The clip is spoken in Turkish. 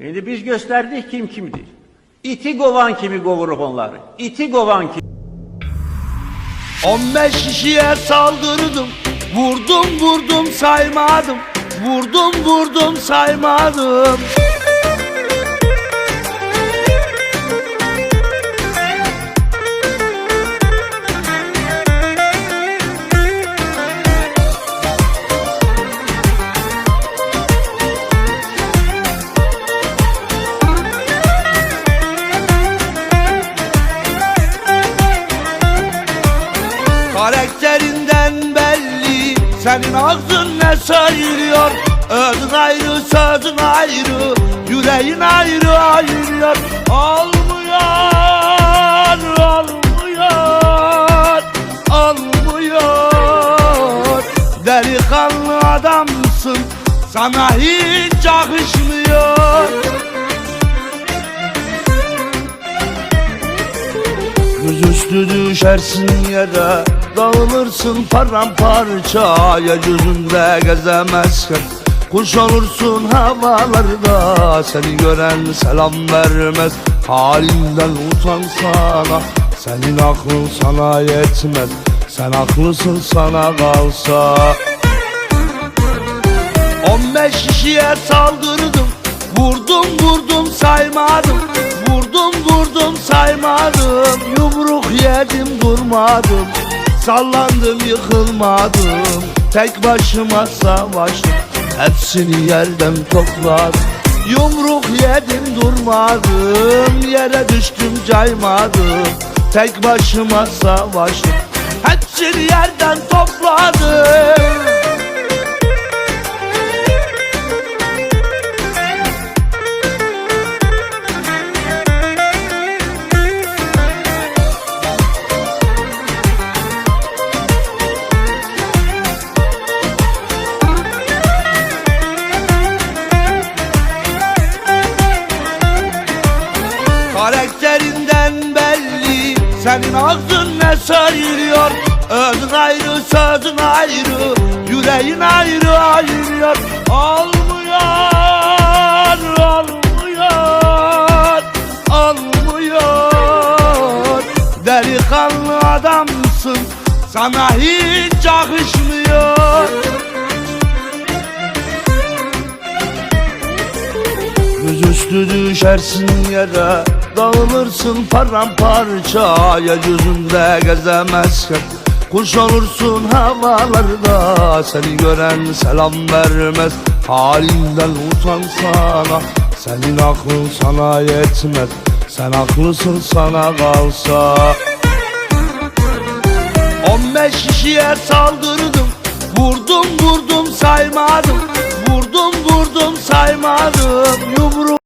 Şimdi biz gösterdik kim kimdir. İti kovan kimi kovuruk onları. İti kovan kim. 15 kişiye saldırdım Vurdum vurdum saymadım Vurdum vurdum saymadım Karakterinden belli. Senin ağzın ne sayılıyor? Ödün ayrı sözün ayrı. Yüreğin ayrı ayırıyor Olmuyor Olmuyor Olmuyor Delikanlı adamsın. Sana hiç yakışmıyor. Yüzüstü düşersin yere Dağılırsın paramparça Ya gözünde gezemezken Kuş olursun havalarda Seni gören selam vermez. Halinden utansana Senin aklın sana yetmez. Sen haklısın sana kalsa. 15 kişiye saldırdım Vurdum vurdum saymadım. Vurdum vurdum saymadım Yumruk yedim durmadım Sallandım yıkılmadım. Tek başıma savaştım. Hepsini yerden topladım. Yumruk yedim durmadım. Yere düştüm caymadım. Tek başıma savaştım. Hepsini yerden topladım Karakterinden belli. Senin ağzın ne sayılıyor? Özün ayrı sözün ayrı. Yüreğin ayrı ayırıyor Olmuyor Olmuyor Olmuyor Delikanlı adamsın. Sana hiç yakışmıyor. Yüzüstü düşersin yere Dağılırsın paramparça Ya gözünde gezemezken Kuş olursun havalarda Seni gören selam vermez. Halinden utansana Senin aklın sana yetmez. Sen haklısın sana kalsa. 15 kişiye saldırdım Vurdum vurdum saymadım. Vurdum vurdum saymadım